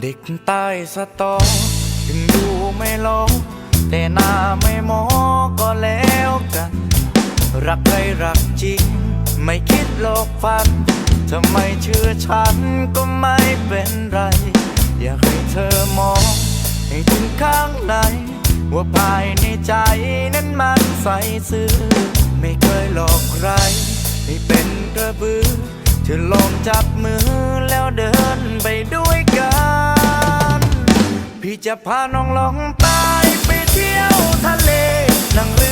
เด็กใต้สตอถึงดูไม่ลอกแต่หน้าไม่หมอก็แล้วกัน รักใครรักจริง ไม่คิดหลอกฟันถ้าไม่เชื่อฉันก็ไม่เป็นไร อยากให้เธอมอง ให้ถึงข้างใน ว่าภายในใจนั้นมันใสซื่อ ไม่เคยหลอกใคร ให้เป็นกระบือเธอลองจับมือแล้วเดิน จะพาน้องลองใตายไปเที่ยวทะเลนั่งเรือ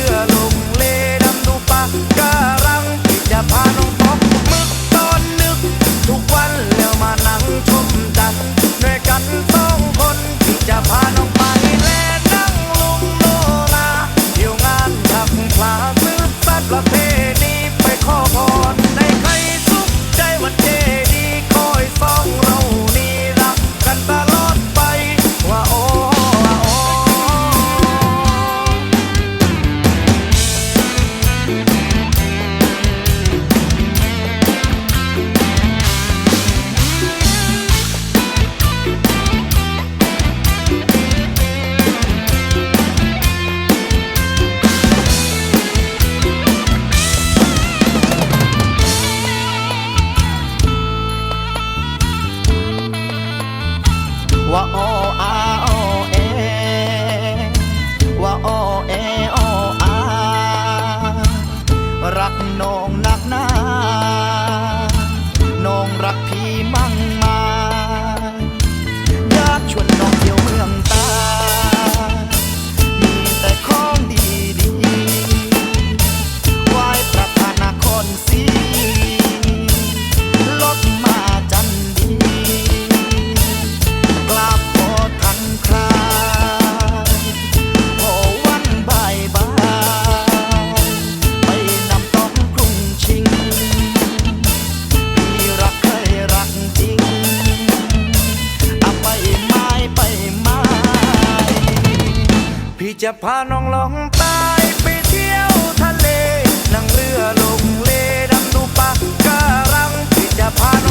ว่าโออาโอเอว่าโอเอโออารักน้องนักหนาน้องรักพี่มั่งมา จะพาน้องลองใต้ไปเที่ยวทะเล นั่งเรือลงเลดำดูปะการัง ที่จะพาน้อง